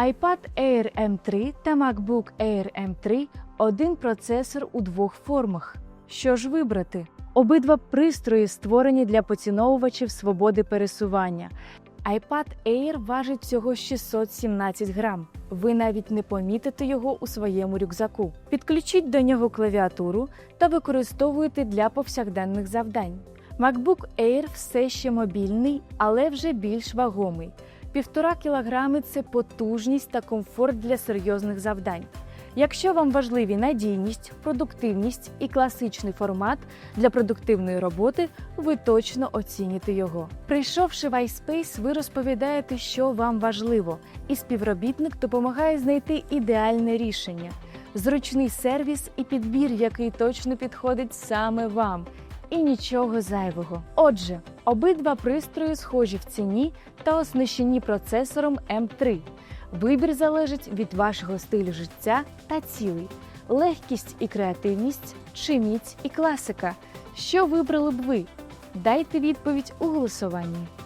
iPad Air M3 та MacBook Air M3 – один процесор у двох формах. Що ж вибрати? Обидва пристрої створені для поціновувачів свободи пересування. iPad Air важить всього 617 грам. Ви навіть не помітите його у своєму рюкзаку. Підключіть до нього клавіатуру та використовуйте для повсякденних завдань. MacBook Air все ще мобільний, але вже більш вагомий. Півтора кілограми це потужність та комфорт для серйозних завдань. Якщо вам важливі надійність, продуктивність і класичний формат для продуктивної роботи, ви точно оціните його. Прийшовши в iSpace, ви розповідаєте, що вам важливо, і співробітник допомагає знайти ідеальне рішення, зручний сервіс і підбір, який точно підходить саме вам. І нічого зайвого. Отже, обидва пристрої схожі в ціні та оснащені процесором М3. Вибір залежить від вашого стилю життя та цілей, легкість і креативність, чи міць і класика. Що вибрали б ви? Дайте відповідь у голосуванні.